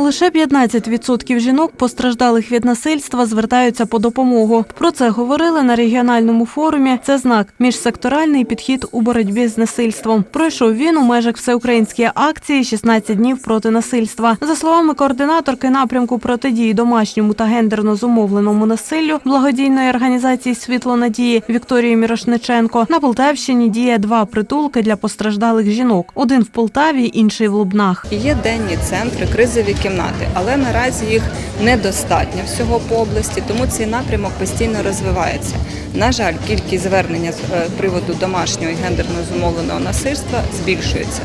Лише 15% жінок, постраждалих від насильства, звертаються по допомогу. Про це говорили на регіональному форумі. Це знак міжсекторальний підхід у боротьбі з насильством. Пройшов він у межах всеукраїнської акції «16 днів проти насильства. За словами координаторки напрямку протидії домашньому та гендерно зумовленому насиллю благодійної організації Світло надії Вікторії Мірошниченко на Полтавщині діє два притулки для постраждалих жінок: один в Полтаві, інший в Лубнах. Є денні центри, кризові кімнати, але наразі їх недостатньо всього по області, тому цей напрямок постійно розвивається. На жаль, кількість звернення з е, приводу домашнього і гендерно зумовленого насильства збільшується.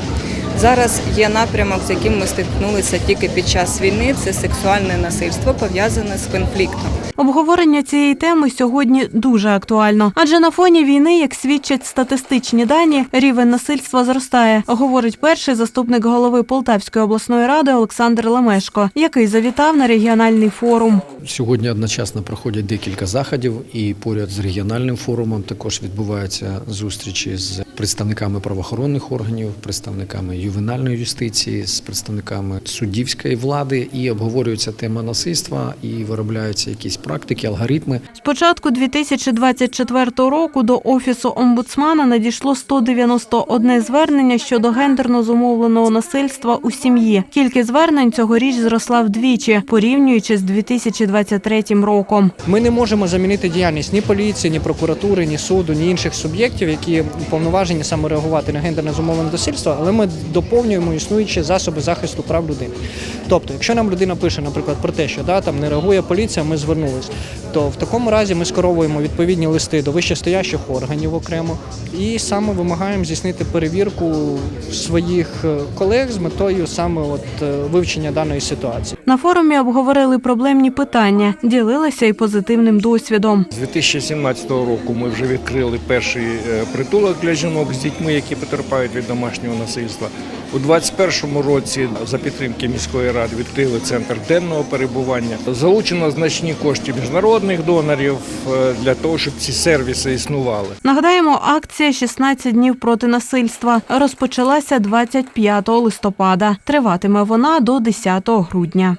Зараз є напрямок, з яким ми стикнулися тільки під час війни. Це сексуальне насильство пов'язане з конфліктом. Обговорення цієї теми сьогодні дуже актуально, адже на фоні війни, як свідчать статистичні дані, рівень насильства зростає, говорить перший заступник голови Полтавської обласної ради Олександр Лемешко, який завітав на регіональний форум. Сьогодні одночасно проходять декілька заходів, і поряд з регіональним форумом також відбуваються зустрічі з представниками правоохоронних органів, представниками ювенальної юстиції, з представниками суддівської влади, і обговорюється тема насильства, і виробляються якісь практики, алгоритми. З початку 2024 року до офісу омбудсмана надійшло 191 звернення щодо гендерно зумовленого насильства у сім'ї. Кількість звернень цьогоріч зросла вдвічі, порівнюючи з 2023 роком. Ми не можемо замінити діяльність ні поліції, ні прокуратури, ні суду, ні інших суб'єктів, які уповноважені саме реагувати на гендерне зумовлене насильство, але ми доповнюємо існуючі засоби захисту прав людини. Тобто, якщо нам людина пише, наприклад, про те, що да, там не реагує поліція, ми звернулись, то в такому разі ми скеровуємо відповідні листи до вищестоящих органів окремо і саме вимагаємо здійснити перевірку своїх е, колег з метою саме от е, вивчення даної ситуації. На форумі обговорили проблемні питання, ділилися і позитивним досвідом. З 2017 року ми вже відкрили перший е, притулок для жінок з дітьми, які потерпають від домашнього насильства. У 2021 році за підтримки міської ради відкрили центр денного перебування. Залучено значні кошти міжнародних донорів е, для того, щоб ці сервіси існували. Нагадаємо, акція «16 днів проти насильства розпочалася 25 листопада. Триватиме вона до 10 грудня.